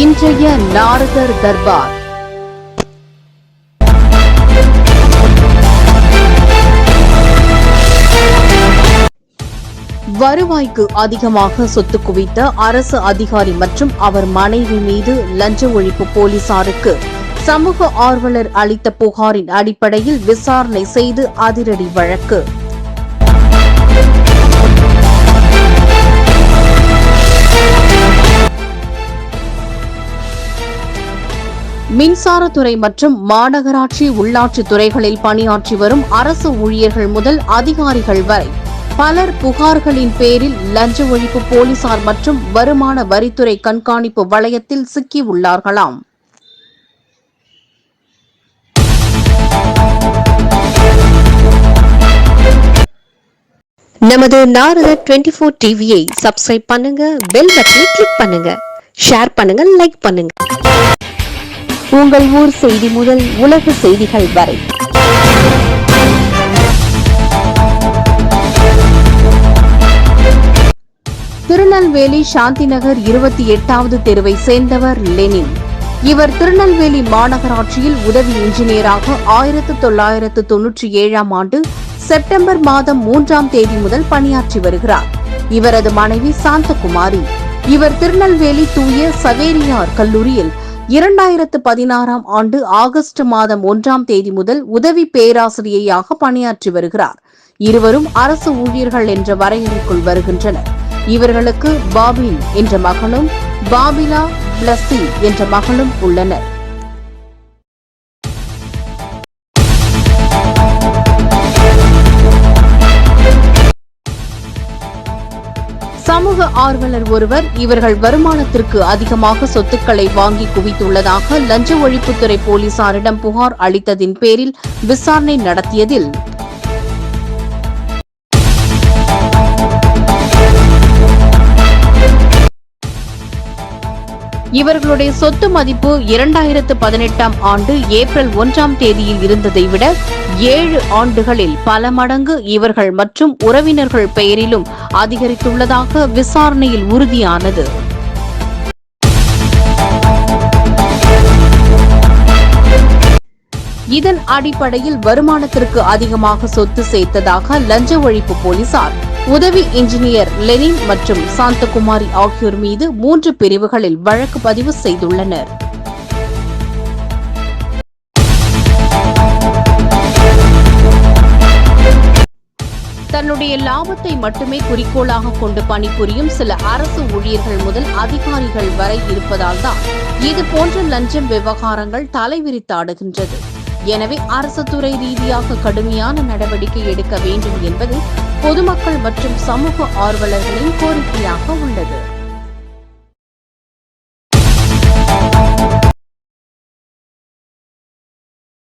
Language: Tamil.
இன்றைய நாரதர் தர்பார். வருவாய்க்கு அதிகமாக சொத்து குவித்த அரசு அதிகாரி மற்றும் அவர் மனைவி மீது லஞ்ச ஒழிப்பு போலீசாருக்கு சமூக ஆர்வலர் அளித்த புகாரின் அடிப்படையில் விசாரணை செய்து அதிரடி வழக்கு. மின்சாரத்துறை மற்றும் மாநகராட்சி உள்ளாட்சி துறைகளில் பணியாற்றி வரும் அரசு ஊழியர்கள் முதல் அதிகாரிகள் வரை பலர் புகார்களின் பேரில் லஞ்ச ஒழிப்பு போலீசார் மற்றும் வருமான வரித்துறை கண்காணிப்பு வளையத்தில் சிக்கியுள்ளார்களாம். நமது நாரத டுவெண்ட்டி ஃபோர் டிவியை சப்ஸ்கிரைப் பண்ணுங்க பெல் பட்டனை கிளிக் பண்ணுங்க ஷேர் பண்ணுங்க லைக் பண்ணுங்க. உங்கள் ஊர் செய்தி முதல் உலக செய்திகள் வரை. திருநெல்வேலி சாந்தி நகர் இருபத்தி எட்டாவது தெருவை சேர்ந்தவர் லெனின். இவர் திருநெல்வேலி மாநகராட்சியில் உதவி இன்ஜினியராக ஆயிரத்து தொள்ளாயிரத்து தொன்னூற்றி ஏழாம் ஆண்டு செப்டம்பர் மாதம் மூன்றாம் தேதி முதல் பணியாற்றி வருகிறார். இவரது மனைவி சாந்தகுமாரி. இவர் திருநெல்வேலி தூய சவேரியார் கல்லூரியில் இரண்டாயிரத்து பதினாறாம் ஆண்டு ஆகஸ்ட் மாதம் ஒன்றாம் தேதி முதல் உதவி பேராசிரியையாக பணியாற்றி வருகிறார். இருவரும் அரசு ஊழியர்கள் என்ற வரையறைக்குள் வருகின்றனர். இவர்களுக்கு பாபின் என்ற மகளும் பாபிலா பிளஸ்ஸி என்ற மகளும் உள்ளனர். ஆர்வலர் ஒருவர் இவர்கள் வருமானத்திற்கு அதிகமாக சொத்துக்களை வாங்கி குவித்துள்ளதாக லஞ்ச ஒழிப்புத்துறை போலீசாரிடம் புகார் அளித்ததின் பேரில் விசாரணை நடத்தியதில் இவர்களுடைய சொத்து மதிப்பு இரண்டாயிரத்து பதினெட்டாம் ஆண்டு ஏப்ரல் ஒன்றாம் தேதியில் இருந்ததை விட ஏழு ஆண்டுகளில் பல மடங்கு இவர்கள் மற்றும் உறவினர்கள் பெயரிலும் அதிகரித்துள்ளதாக விசாரணையில் உறுதியானது. இதன் அடிப்படையில் வருமானத்திற்கு அதிகமாக சொத்து சேர்த்ததாக லஞ்ச ஒழிப்பு போலீசார் உதவி இன்ஜினியர் லெனின் மற்றும் சாந்தகுமாரி ஆகியோர் மீது மூன்று பிரிவுகளில் வழக்கு பதிவு செய்துள்ளனர். தன்னுடைய லாபத்தை மட்டுமே குறிக்கோளாக கொண்டு பணிபுரியும் சில அரசு ஊழியர்கள் முதல் அதிகாரிகள் வரை இருப்பதால் தான் இது போன்ற லஞ்சம் விவகாரங்கள் தலைவிரித்தாடுகின்றது எனவே அரசு துறை ரீதியாக கடுமையான நடவடிக்கை எடுக்க வேண்டும் என்பது பொதுமக்கள் மற்றும் சமூக ஆர்வலர்களின் கோரிக்கையாக உள்ளது.